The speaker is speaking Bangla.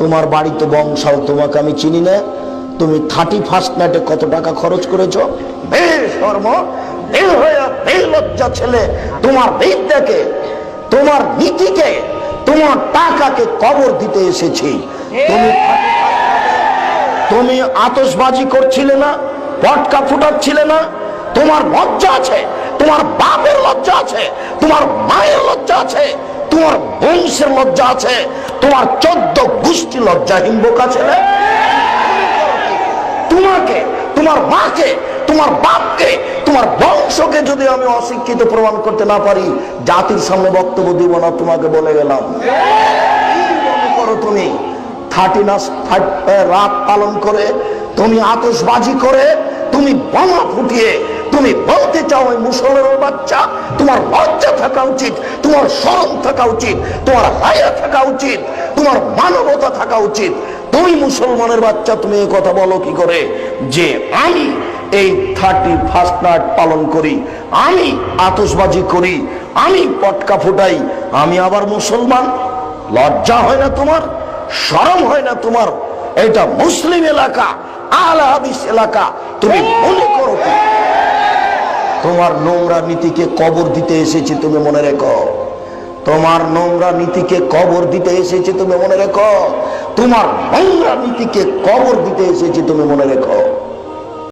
তোমার বাড়ি তো বংশাও তোমাকে আমি চিনি না। তুমি থার্টি ফার্স্ট নাইটে কত টাকা খরচ করেছ? বেশ কর্ম বের লজ্জা ছেলে, তোমার বিদ্যাকে, তোমার নীতিকে, তোমার টাকাকে কবর দিতে এসেছি। তুমি তুমি আতশবাজি করছিলে না, পটকা ফুটাচ্ছিলে না, তোমার লজ্জা আছে, তোমার বাপের লজ্জা আছে, তোমার মায়ের লজ্জা আছে, তোমার বংশের লজ্জা আছে, তোমার চোদ্দ গোষ্ঠী লজ্জাহীন বোকা ছেলে। তোমাকে, তোমার মাকে, তোমার বাপকে, তোমার বংশকে যদি আমি অশিক্ষিত প্রমাণ করতে না পারি, জাতির সামনে বক্তব্য দিব না, তোমাকে বলে গেলাম। তুমি? রাত পালন করে, তুমি আতশবাজি করে, তুমি বোমা ফুটিয়ে তুমি বলতে চাও ওই মুসলমানের বাচ্চা? তোমার লজ্জা থাকা উচিত, তোমার শরম থাকা উচিত, তোমার হায়া থাকা উচিত, তোমার মানবতা থাকা উচিত। তুমি মুসলমানের বাচ্চা, তুমি এই কথা বলো কি করে? যে আমি এই থার্টি ফার্স্ট নাইট পালন করি, আমি আতশবাজি করি, আমি পটকা ফুটাই, আমি আবার মুসলমান? লজ্জা হয় না তোমার? শরম হয় না তোমার? এটা মুসলিম এলাকা, আল হাদিস এলাকা। তুমি মনে? তোমার নোংরা নীতিকে কবর দিতে এসেছি, তুমি মনে রেখো। তোমার নোংরা নীতিকে কবর দিতে এসেছি, তুমি মনে রেখো। তোমার নোংরা নীতিকে কবর দিতে এসেছি, তুমি মনে রেখো।